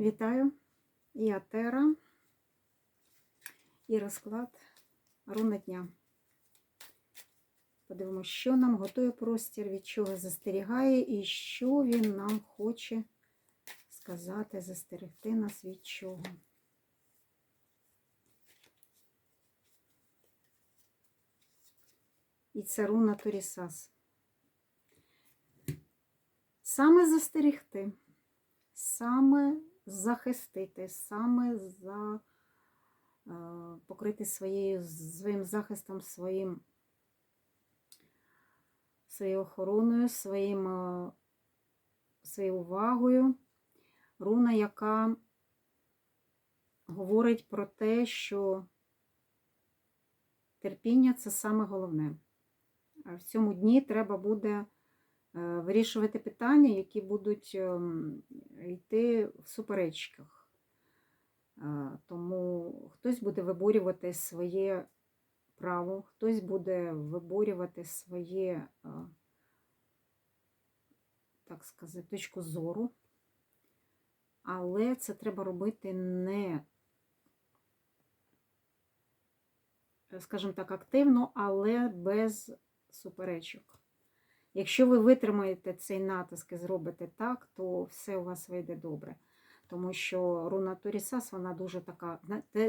Вітаю! Я Тера і розклад руна дня. Подивимося, що нам готує простір, від чого застерігає і що він нам хоче сказати, застерегти нас від чого. І це руна Торісас. Саме застерегти, саме захистити, саме за, е, покрити своєю, своїм захистом, своїм, своєю охороною, своїм, е, своєю увагою. Руна, яка говорить про те, що терпіння це саме головне. В цьому дні треба буде вирішувати питання, які будуть ем, йти в суперечках. Е, Тому хтось буде виборювати своє право, хтось буде виборювати своє, е, так сказати, точку зору. Але це треба робити не, скажімо так, активно, але без суперечок. Якщо ви витримаєте цей натиск і зробите так, то все у вас вийде добре. Тому що руна Торісас, вона дуже така,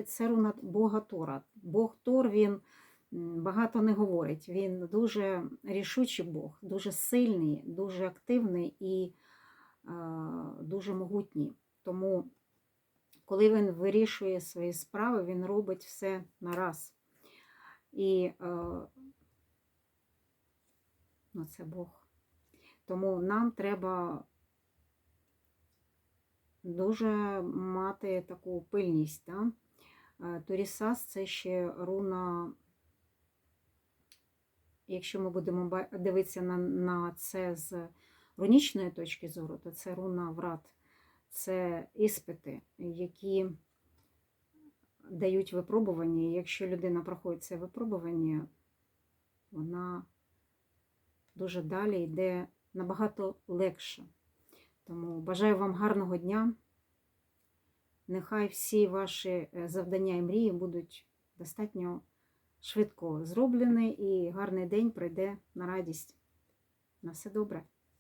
це руна Бога Тора. Бог Тор, він багато не говорить. Він дуже рішучий Бог, дуже сильний, дуже активний і е, дуже могутній. Тому, коли він вирішує свої справи, він робить все на раз. І е, ну, це Бог. Тому нам треба дуже мати таку пильність. Да? Е, Торісас це ще руна, якщо ми будемо дивитися на, на це з рунічної точки зору, то це руна врат, це іспити, які дають випробування. І якщо людина проходить це випробування, вона дуже далі йде набагато легше. Тому бажаю вам гарного дня. Нехай всі ваші е, завдання і мрії будуть достатньо швидко зроблені, і гарний день пройде на радість. На все добре.